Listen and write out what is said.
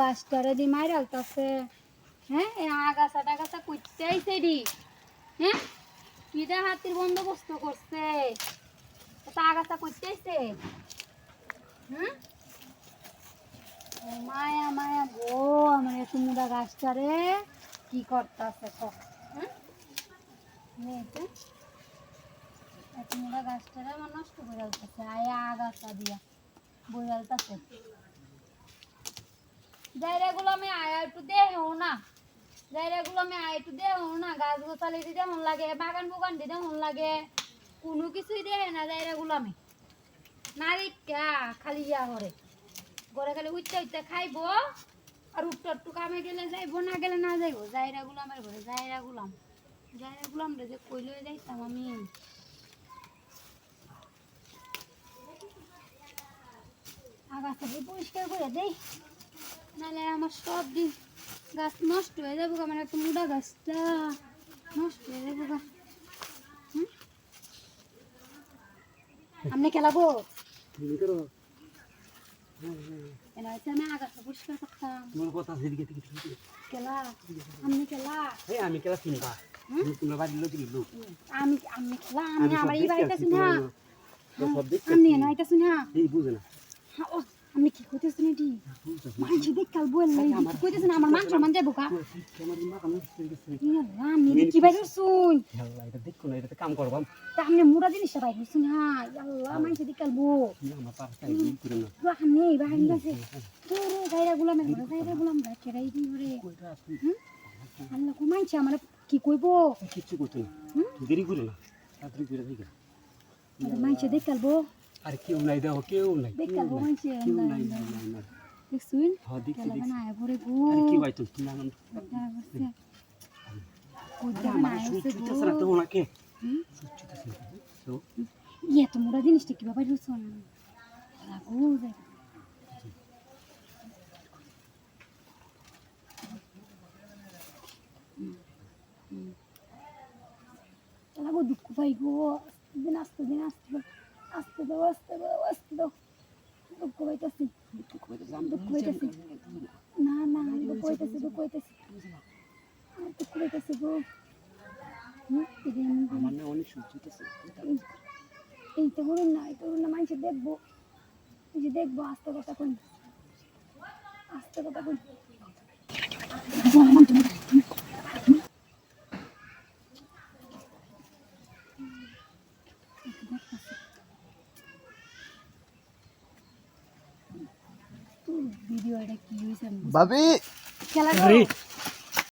গাছটারে দি মাইর আলতাছে। হ্যাঁ এই আগাছা টাগাছা কুইতে আইছে ডি হ্যাঁ কিদা হাতির বন্দোবস্ত করছে। তা আগাছা আইছে। হুম? মায়া মায়া গো, আমার এত মুদা গাছটারে কি করতাছে ক? হ্যাঁ তো এত মুদা গাছটারে আমার নষ্ট করে আলতাছে। আয়া আগাছা দিয়া বই আলতাছে। জায়গাগুলো আমি আয়া একটু দেও না। জায়গাগুলো আমি আয়া একটু দেও না। গাছ গোছালি দিতে মন লাগে, বাগান বুগান দিতে মন লাগে। কোনো কিছুই দেয় না জায়গাগুলো আমি। না রিকা খালি ইয়া করে। ঘরে খালি উচ্চা উচ্চা খাইবো, আর উঠটো একটু কামে গেলে যাইবো, না গেলে না যাইবো। জায়রা গুলামের ঘরে জায়রা গুলাম জায়রা গুলাম রে যে কইলে যাইতাম আমি। আগাছাকে পরিষ্কার করে দেই। নাহলে আমার সব দিন গাছ নষ্ট হয়ে যাব আমার একটা মুডা গাছটা। নষ্ট হয়ে যাব। আপনি খেলাবো আমি খেলা? আমি আমি আমি আমি খেলা আমি আমার এই আমি না। এটা শুনি বুঝে না ও আমি কি কইতেছি না দি বুঝতেছি মানুষ দেখ কাল বল নাই কি কইতেছি না আমার মান যাব কা আমি কি বাইরে শুন আল্লাহ এটা দেখো না এটা কাম করবাম তা আমি মুড়া জিনিসটা বাইরে শুন হ্যাঁ ইয়াল্লা মানুষ দেখ কাল বো না আমার পার চাই এই করে না। তো আমি গেছে তোরে গায়রা গুলাম গায়রা গুলাম রাখেরাই দি রে। আল্লাহ কো মানছে আমার কি কইবো? কিচ্ছু করতে না। দেরি করে না তাড়াতাড়ি করে থেকে মানছে দেখ আর কেউ নাই দেখো কেউ নাই নাই নাই। নাই নাই দেখ শুন হ্যাঁ দেখছি কেলা দেখছি। না আয় পরে গো। কি ভাই তো তুমি আমার কোদ্দা না তো ইয়ে তো। মোরা জিনিসটা কি বাবা রুসন লাগো যাই লাগো দুঃখ পাই গো। দিন আস্তে দিন আস্তে আস্তে দাও আস্তে দাও আস্তে দাও। পাইতেছি না না দুঃখ কইতেছি গো কইতেছি। আমি তো কইতেছি গো। আমার না অনেক এই তো করুন না এই করুন না মানুষ দেখব। এই যে দেখব আস্তে কথা কই আস্তে কথা কই ভিডিও এটা কি হয়েছে ভাবি! খেলা